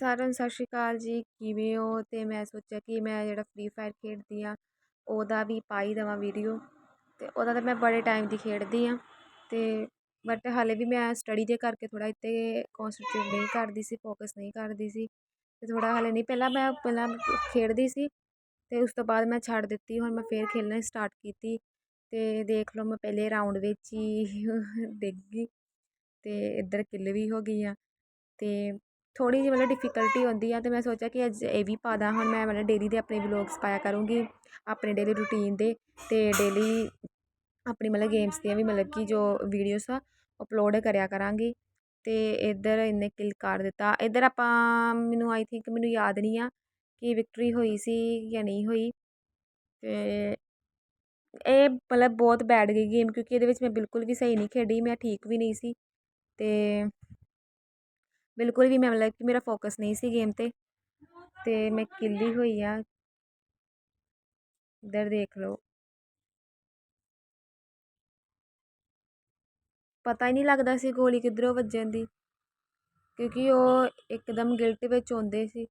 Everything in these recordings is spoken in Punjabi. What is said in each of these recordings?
ਸਾਰਿਆਂ ਨੂੰ ਸਤਿ ਸ਼੍ਰੀ ਅਕਾਲ ਜੀ, ਕਿਵੇਂ ਹੋ? ਅਤੇ ਮੈਂ ਸੋਚਿਆ ਕਿ ਮੈਂ ਜਿਹੜਾ ਫ੍ਰੀ ਫਾਇਰ ਖੇਡਦੀ ਹਾਂ, ਉਹਦਾ ਵੀ ਪਾ ਹੀ ਦੇਵਾਂ ਵੀਡੀਓ ਅਤੇ ਉਹਦਾ ਤਾਂ ਮੈਂ ਬੜੇ ਟਾਈਮ ਦੀ ਖੇਡਦੀ ਹਾਂ ਅਤੇ ਬਟ ਹਾਲੇ ਵੀ ਮੈਂ ਸਟੱਡੀ ਦੇ ਕਰਕੇ ਥੋੜ੍ਹਾ ਇੱਥੇ 'ਤੇ ਨਹੀਂ ਕਰਦੀ ਸੀ ਫੋਕਸ ਨਹੀਂ ਕਰਦੀ ਸੀ ਅਤੇ ਥੋੜ੍ਹਾ ਹਾਲੇ ਨਹੀਂ, ਪਹਿਲਾਂ ਮੈਂ, ਪਹਿਲਾਂ ਖੇਡਦੀ ਸੀ ਅਤੇ ਉਸ ਤੋਂ ਬਾਅਦ ਮੈਂ ਛੱਡ ਦਿੱਤੀ, ਹੁਣ ਮੈਂ ਫਿਰ ਖੇਡਣਾ ਸਟਾਰਟ ਕੀਤੀ ਅਤੇ ਦੇਖ ਲਓ ਮੈਂ ਪਹਿਲੇ ਰਾਊਂਡ ਵਿੱਚ ਹੀ ਡਿੱਗ ਗਈ ਅਤੇ ਇੱਧਰ ਕਿੱਲ ਵੀ ਹੋ ਗਈ ਆ ਅਤੇ ਥੋੜ੍ਹੀ ਜਿਹੀ ਮਤਲਬ ਡਿਫੀਕਲਟੀ ਆਉਂਦੀ ਆ ਅਤੇ ਮੈਂ ਸੋਚਿਆ ਕਿ ਅੱਜ ਇਹ ਵੀ ਪਾ ਦਾਂ, ਹੁਣ ਮੈਂ ਮਤਲਬ ਡੇਲੀ ਦੇ ਆਪਣੇ ਵਲੋਗਸ ਪਾਇਆ ਕਰੂੰਗੀ, ਆਪਣੇ ਡੇਲੀ ਰੂਟੀਨ ਦੇ ਅਤੇ ਡੇਲੀ ਆਪਣੀ ਮਤਲਬ ਗੇਮਸ ਦੀਆਂ ਵੀ ਮਤਲਬ ਕਿ ਜੋ ਵੀਡੀਓਸ ਆ ਅਪਲੋਡ ਕਰਿਆ ਕਰਾਂਗੀ ਅਤੇ ਇੱਧਰ ਇਹਨੇ ਕਿਲ ਕਰ ਦਿੱਤਾ। ਇੱਧਰ ਆਪਾਂ, ਮੈਨੂੰ ਆਈ ਥਿੰਕ ਮੈਨੂੰ ਯਾਦ ਨਹੀਂ ਆ ਕਿ ਵਿਕਟਰੀ ਹੋਈ ਸੀ ਜਾਂ ਨਹੀਂ ਹੋਈ ਅਤੇ ਇਹ ਮਤਲਬ ਬਹੁਤ ਬੈਡ ਗਈ ਗੇਮ ਕਿਉਂਕਿ ਇਹਦੇ ਵਿੱਚ ਮੈਂ ਬਿਲਕੁਲ ਵੀ ਸਹੀ ਨਹੀਂ ਖੇਡੀ, ਮੈਂ ਠੀਕ ਵੀ ਨਹੀਂ ਸੀ ਅਤੇ ਬਿਲਕੁਲ ਵੀ ਮੈਂ ਮਤਲਬ ਕਿ ਮੇਰਾ ਫੋਕਸ ਨਹੀਂ ਸੀ ਗੇਮ 'ਤੇ ਅਤੇ ਮੈਂ ਕਿੱਲੀ ਹੋਈ ਆ। ਇੱਧਰ ਦੇਖ ਲਓ। ਪਤਾ ਹੀ ਨਹੀਂ ਲੱਗਦਾ ਸੀ ਗੋਲੀ ਕਿੱਧਰੋਂ ਵੱਜਣ ਦੀ, ਕਿਉਂਕਿ ਉਹ ਇੱਕਦਮ ਗਿਲਟ ਵਿੱਚ ਆਉਂਦੇ ਸੀ।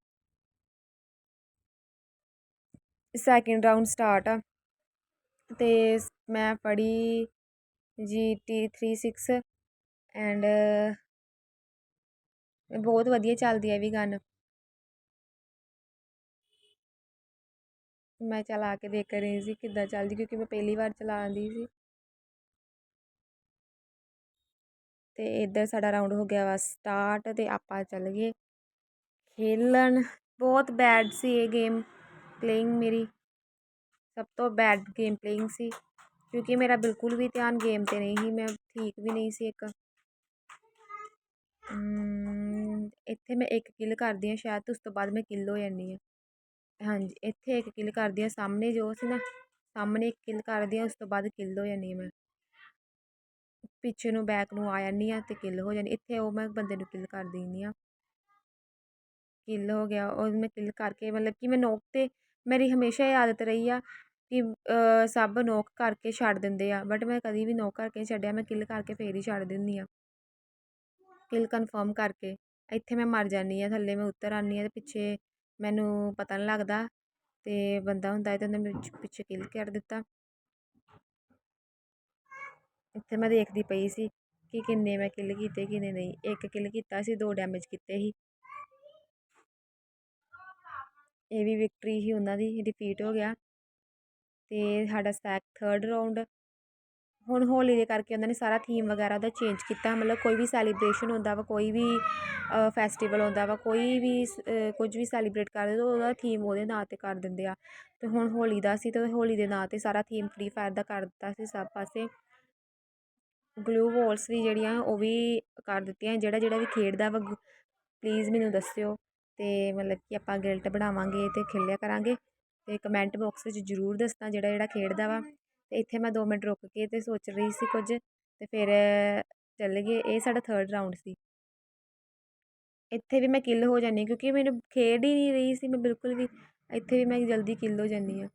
ਸੈਕਿੰਡ ਰਾਊਂਡ ਸਟਾਰਟ ਆ ਅਤੇ ਮੈਂ ਫੜੀ G T three six and ਬਹੁਤ ਵਧੀਆ ਚੱਲਦੀ ਹੈ ਇਹ ਵੀ ਗਨ ਮੈਂ ਚਲਾ ਕੇ ਦੇਖ ਰਹੀ ਸੀ ਕਿੱਦਾਂ ਚੱਲਦੀ ਕਿਉਂਕਿ ਮੈਂ ਪਹਿਲੀ ਵਾਰ ਚਲਾਉਂਦੀ ਸੀ ਅਤੇ ਇੱਧਰ ਸਾਡਾ ਰਾਊਂਡ ਹੋ ਗਿਆ ਵਾ ਸਟਾਰਟ ਅਤੇ ਆਪਾਂ ਚੱਲ ਗਏ ਖੇਲਣ ਬਹੁਤ ਬੈਡ ਸੀ ਇਹ ਗੇਮ ਪਲੇਇੰਗ ਮੇਰੀ ਸਭ ਤੋਂ ਬੈਡ ਗੇਮ ਪਲੇਇੰਗ ਸੀ ਕਿਉਂਕਿ ਮੇਰਾ ਬਿਲਕੁਲ ਵੀ ਧਿਆਨ ਗੇਮ 'ਤੇ ਨਹੀਂ ਸੀ ਮੈਂ ਠੀਕ ਵੀ ਨਹੀਂ ਸੀ ਇੱਕ ਇੱਥੇ ਮੈਂ ਇੱਕ ਕਿੱਲ ਕਰਦੀ ਹਾਂ ਸ਼ਾਇਦ ਉਸ ਤੋਂ ਬਾਅਦ ਮੈਂ ਕਿੱਲ ਹੋ ਜਾਂਦੀ ਹਾਂ। ਹਾਂਜੀ, ਇੱਥੇ ਇੱਕ ਕਿੱਲ ਕਰਦੀ ਹਾਂ, ਸਾਹਮਣੇ ਜੋ ਸੀ ਨਾ, ਸਾਹਮਣੇ ਇੱਕ ਕਿੱਲ ਕਰਦੀ ਹਾਂ, ਉਸ ਤੋਂ ਬਾਅਦ ਕਿੱਲ ਹੋ ਜਾਂਦੀ ਹਾਂ ਮੈਂ। ਪਿੱਛੇ ਨੂੰ, ਬੈਕ ਨੂੰ ਆ ਜਾਂਦੀ ਹਾਂ ਅਤੇ ਕਿੱਲ ਹੋ ਜਾਂਦੀ, ਇੱਥੇ ਉਹ ਮੈਂ ਬੰਦੇ ਨੂੰ ਕਿੱਲ ਕਰ ਦਿੰਦੀ ਹਾਂ। ਕਿੱਲ ਹੋ ਗਿਆ, ਉਹ ਮੈਂ ਕਿੱਲ ਕਰਕੇ ਮਤਲਬ ਕਿ ਮੈਂ ਨੋਕ 'ਤੇ, ਮੇਰੀ ਹਮੇਸ਼ਾ ਇਹ ਆਦਤ ਰਹੀ ਆ ਕਿ ਸਭ ਨੋਕ ਕਰਕੇ ਛੱਡ ਦਿੰਦੇ ਆ, ਬਟ ਮੈਂ ਕਦੀ ਵੀ ਨੋਕ ਕਰਕੇ ਛੱਡਿਆ, ਮੈਂ ਕਿੱਲ ਕਰਕੇ ਫਿਰ ਹੀ ਛੱਡ ਦਿੰਦੀ ਹਾਂ। ਕਿੱਲ ਕਨਫਰਮ ਕਰਕੇ, ਇੱਥੇ ਮੈਂ ਮਰ ਜਾਂਦੀ ਹਾਂ, ਥੱਲੇ ਮੈਂ ਉੱਤਰ ਆਉਂਦੀ ਹਾਂ ਅਤੇ ਪਿੱਛੇ ਮੈਨੂੰ ਪਤਾ ਨਹੀਂ ਲੱਗਦਾ ਅਤੇ ਬੰਦਾ ਹੁੰਦਾ ਅਤੇ ਉਹਨੇ ਮੈਨੂੰ ਪਿੱਛੇ ਕਿੱਲ ਕਰ ਦਿੱਤਾ। ਇੱਥੇ ਮੈਂ ਦੇਖਦੀ ਪਈ ਸੀ ਕਿ ਕਿੰਨੇ ਮੈਂ ਕਿੱਲ ਕੀਤੇ, ਕਿੰਨੇ ਨਹੀਂ। ਇੱਕ ਕਿੱਲ ਕੀਤਾ ਸੀ, ਦੋ ਡੈਮੇਜ ਕੀਤੇ ਸੀ। ਇਹ ਵੀ ਵਿਕਟਰੀ ਹੀ ਉਹਨਾਂ ਦੀ ਡਿਫੀਟ ਹੋ ਗਿਆ ਅਤੇ ਸਾਡਾ ਸੈਕ ਥਰਡ ਰਾਊਂਡ ਹੁਣ ਹੋਲੀ ਦੇ ਕਰਕੇ ਉਹਨਾਂ ਨੇ ਸਾਰਾ ਥੀਮ ਵਗੈਰਾ ਉਹਦਾ ਚੇਂਜ ਕੀਤਾ, ਮਤਲਬ ਕੋਈ ਵੀ ਸੈਲੀਬ੍ਰੇਸ਼ਨ ਹੁੰਦਾ ਵਾ, ਕੋਈ ਵੀ ਫੈਸਟੀਵਲ ਹੁੰਦਾ ਵਾ, ਕੋਈ ਵੀ ਕੁਝ ਵੀ ਸੈਲੀਬ੍ਰੇਟ ਕਰਦੇ ਤਾਂ ਉਹਦਾ ਥੀਮ ਉਹਦੇ ਨਾਂ 'ਤੇ ਕਰ ਦਿੰਦੇ ਆ। ਅਤੇ ਹੁਣ ਹੋਲੀ ਦਾ ਸੀ ਅਤੇ ਹੋਲੀ ਦੇ ਨਾਂ 'ਤੇ ਸਾਰਾ ਥੀਮ ਫ੍ਰੀ ਫਾਇਰ ਦਾ ਕਰ ਦਿੱਤਾ ਸੀ ਸਭ ਪਾਸੇ। ਗਲੂ ਵਾਲਸ ਵੀ ਜਿਹੜੀਆਂ ਉਹ ਵੀ ਕਰ ਦਿੱਤੀਆਂ, ਜਿਹੜਾ ਜਿਹੜਾ ਵੀ ਖੇਡਦਾ ਵਾ ਪਲੀਜ਼ ਮੈਨੂੰ ਦੱਸਿਓ। ਅਤੇ ਮਤਲਬ ਕਿ ਆਪਾਂ ਗਿਲਟ ਬਣਾਵਾਂਗੇ ਅਤੇ ਖੇਲਿਆ ਕਰਾਂਗੇ। ਅਤੇ ਕਮੈਂਟ ਬਾਕਸ ਵਿੱਚ ਜ਼ਰੂਰ ਦੱਸਣਾ ਜਿਹੜਾ ਜਿਹੜਾ ਖੇਡਦਾ ਵਾ। ਅਤੇ ਇੱਥੇ ਮੈਂ ਦੋ ਮਿੰਟ ਰੁਕ ਕੇ ਅਤੇ ਸੋਚ ਰਹੀ ਸੀ ਕੁਝ ਅਤੇ ਫਿਰ ਚੱਲ ਗਏ, ਇਹ ਸਾਡਾ ਥਰਡ ਰਾਊਂਡ ਸੀ। ਇੱਥੇ ਵੀ ਮੈਂ ਕਿੱਲ ਹੋ ਜਾਂਦੀ ਕਿਉਂਕਿ ਮੈਨੂੰ ਖੇਡ ਹੀ ਨਹੀਂ ਰਹੀ ਸੀ ਮੈਂ ਬਿਲਕੁਲ ਵੀ, ਇੱਥੇ ਵੀ ਮੈਂ ਜਲਦੀ ਕਿੱਲ ਹੋ ਜਾਂਦੀ ਹਾਂ।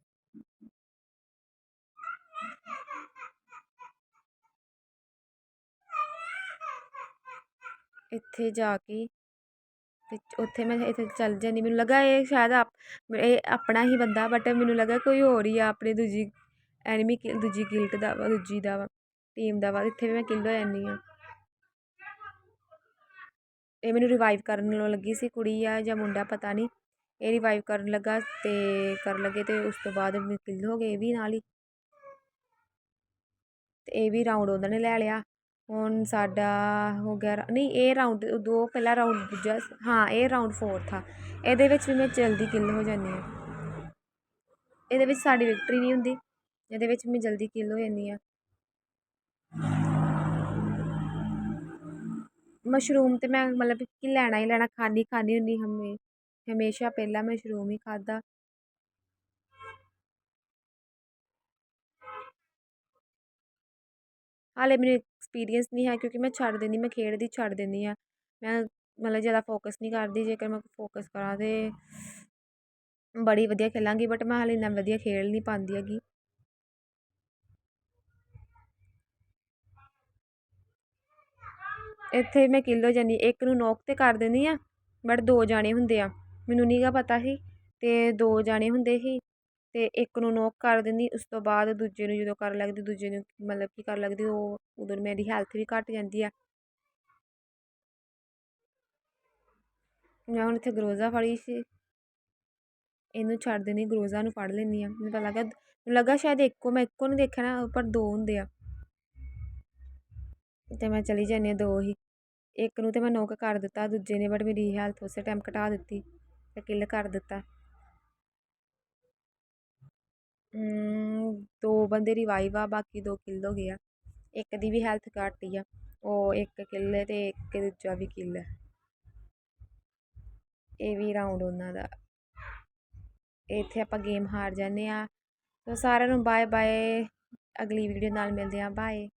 ਇੱਥੇ ਜਾ ਕੇ ਅਤੇ ਉੱਥੇ ਮੈਂ ਇੱਥੇ ਚੱਲ ਜਾਂਦੀ ਮੈਨੂੰ ਲੱਗਾ ਇਹ ਸ਼ਾਇਦ ਆਪ, ਇਹ ਆਪਣਾ ਹੀ ਬੰਦਾ ਬਟ ਮੈਨੂੰ ਲੱਗਾ ਕੋਈ ਹੋਰ ਹੀ ਆ ਆਪਣੀ ਦੂਜੀ ਐਨਮੀ ਦੂਜੀ ਗਿਲਟ ਦਾ ਵਾ, ਦੂਜੀ ਦਾ ਵਾ ਟੀਮ ਦਾ ਵਾ, ਇੱਥੇ ਵੀ ਮੈਂ ਕਿੱਲ ਹੋ ਜਾਂਦੀ ਹਾਂ। ਇਹ ਮੈਨੂੰ ਰਿਵਾਈਵ ਕਰਨ ਨੂੰ ਲੱਗੀ ਸੀ ਕੁੜੀ ਆ ਜਾਂ ਮੁੰਡਾ ਪਤਾ ਨਹੀਂ ਇਹ ਰਿਵਾਈਵ ਕਰਨ ਲੱਗਾ ਅਤੇ ਕਰਨ ਲੱਗੇ ਅਤੇ ਉਸ ਤੋਂ ਬਾਅਦ ਕਿੱਲ ਹੋ ਗਏ ਇਹ ਵੀ ਨਾਲ ਹੀ। ਅਤੇ ਇਹ ਵੀ ਰਾਊਂਡ ਉਹਨਾਂ ਨੇ ਲੈ ਲਿਆ। ਹੁਣ ਸਾਡਾ ਹੋ ਗਿਆ ਨਹੀਂ, ਇਹ ਰਾਊਂਡ ਦੋ, ਪਹਿਲਾ ਰਾਊਂਡ ਦੂਜਾ, ਹਾਂ, ਇਹ ਰਾਊਂਡ ਫੋਰਥ ਆ ਇਹਦੇ ਵਿੱਚ ਵੀ ਮੈਂ ਜਲਦੀ ਕਿੱਲ ਹੋ ਜਾਂਦੀ ਹਾਂ। ਇਹਦੇ ਵਿੱਚ ਸਾਡੀ ਵਿਕਟਰੀ ਨਹੀਂ ਹੁੰਦੀ। ਇਹਦੇ ਵਿੱਚ ਮੈਂ ਜਲਦੀ ਕਿੱਲ ਹੋ ਜਾਂਦੀ ਹਾਂ। ਮਸ਼ਰੂਮ ਤਾਂ ਮੈਂ ਮਤਲਬ ਕਿ ਲੈਣਾ ਹੀ ਲੈਣਾ ਖਾਣੀ ਖਾਣੀ ਹੁੰਦੀ ਹਮੇ, ਹਮੇਸ਼ਾ ਪਹਿਲਾਂ ਮਸ਼ਰੂਮ ਹੀ ਖਾਦਾ ਹਾਲੇ ਮੈਨੂੰ ਐਕਸਪੀਰੀਅੰਸ ਨਹੀਂ ਹੈ ਕਿਉਂਕਿ ਮੈਂ ਛੱਡ ਦਿੰਦੀ, ਮੈਂ ਖੇਡਦੀ ਛੱਡ ਦਿੰਦੀ ਹਾਂ। ਮੈਂ ਮਤਲਬ ਜ਼ਿਆਦਾ ਫੋਕਸ ਨਹੀਂ ਕਰਦੀ, ਜੇਕਰ ਮੈਂ ਫੋਕਸ ਕਰਾਂ ਤਾਂ ਬੜੀ ਵਧੀਆ ਖੇਲਾਂਗੀ ਬਟ ਮੈਂ ਹਾਲੇ ਇੰਨਾ ਵਧੀਆ ਖੇਡ ਨਹੀਂ ਪਾਉਂਦੀ ਹੈਗੀ। ਇੱਥੇ ਮੈਂ ਕਿੱਲੋ ਹੋ ਜਾਂਦੀ ਇੱਕ ਨੂੰ ਨੋਕ 'ਤੇ ਕਰ ਦਿੰਦੀ ਹਾਂ ਬਟ ਦੋ ਜਾਣੇ ਹੁੰਦੇ ਆ। ਮੈਨੂੰ ਨਹੀਂ ਗਾ ਪਤਾ ਸੀ ਅਤੇ ਦੋ ਜਾਣੇ ਹੁੰਦੇ ਸੀ ਅਤੇ ਇੱਕ ਨੂੰ ਨੋਕ ਕਰ ਦਿੰਦੀ, ਉਸ ਤੋਂ ਬਾਅਦ ਦੂਜੇ ਨੂੰ ਜਦੋਂ ਕਰਨ ਲੱਗਦੀ, ਦੂਜੇ ਨੂੰ ਮਤਲਬ ਕਿ ਕਰਨ ਲੱਗਦੀ, ਉਹ ਉਦੋਂ ਮੇਰੀ ਹੈਲਥ ਵੀ ਘੱਟ ਜਾਂਦੀ ਆ। ਮੈਂ ਹੁਣ ਇੱਥੇ ਗਰੋਜ਼ਾ ਫੜੀ ਸੀ। ਇਹਨੂੰ ਛੱਡ ਦਿੰਦੀ ਗਰੋਜ਼ਾ ਨੂੰ ਫੜ ਲੈਂਦੀ ਆ ਮੈਨੂੰ ਪਤਾ ਲੱਗਾ, ਮੈਨੂੰ ਲੱਗਾ ਸ਼ਾਇਦ ਇੱਕੋ, ਮੈਂ ਇੱਕੋ ਨੂੰ ਦੇਖਿਆ ਨਾ, ਪਰ ਦੋ ਹੁੰਦੇ ਆ। ਅਤੇ ਮੈਂ ਚਲੀ ਜਾਂਦੀ ਹਾਂ, ਦੋ ਹੀ ਇੱਕ ਨੂੰ ਤਾਂ ਮੈਂ ਨੋਕ ਕਰ ਦਿੱਤਾ, ਦੂਜੇ ਨੇ ਬਟ ਮੇਰੀ ਹੈਲਥ ਉਸੇ ਟਾਈਮ ਘਟਾ ਦਿੱਤੀ ਅਤੇ ਕਿੱਲ ਕਰ ਦਿੱਤਾ। ਦੋ ਬੰਦੇ ਰਿਵਾਈਵ ਆ, ਬਾਕੀ ਦੋ ਕਿੱਲ ਹੋ ਗਏ ਆ। ਇੱਕ ਦੀ ਵੀ ਹੈਲਥ ਘੱਟ ਹੀ ਆ, ਉਹ ਇੱਕ ਕਿੱਲ ਅਤੇ ਇੱਕ ਦੂਜਾ ਵੀ ਕਿੱਲ ਹੈ। ਇਹ ਵੀ ਰਾਊਂਡ ਉਹਨਾਂ ਦਾ। ਇੱਥੇ ਆਪਾਂ ਗੇਮ ਹਾਰ ਜਾਂਦੇ ਆ ਸੋ ਸਾਰਿਆਂ ਨੂੰ ਬਾਏ ਬਾਏ ਅਗਲੀ ਵੀਡੀਓ ਨਾਲ ਮਿਲਦੇ ਆ ਬਾਏ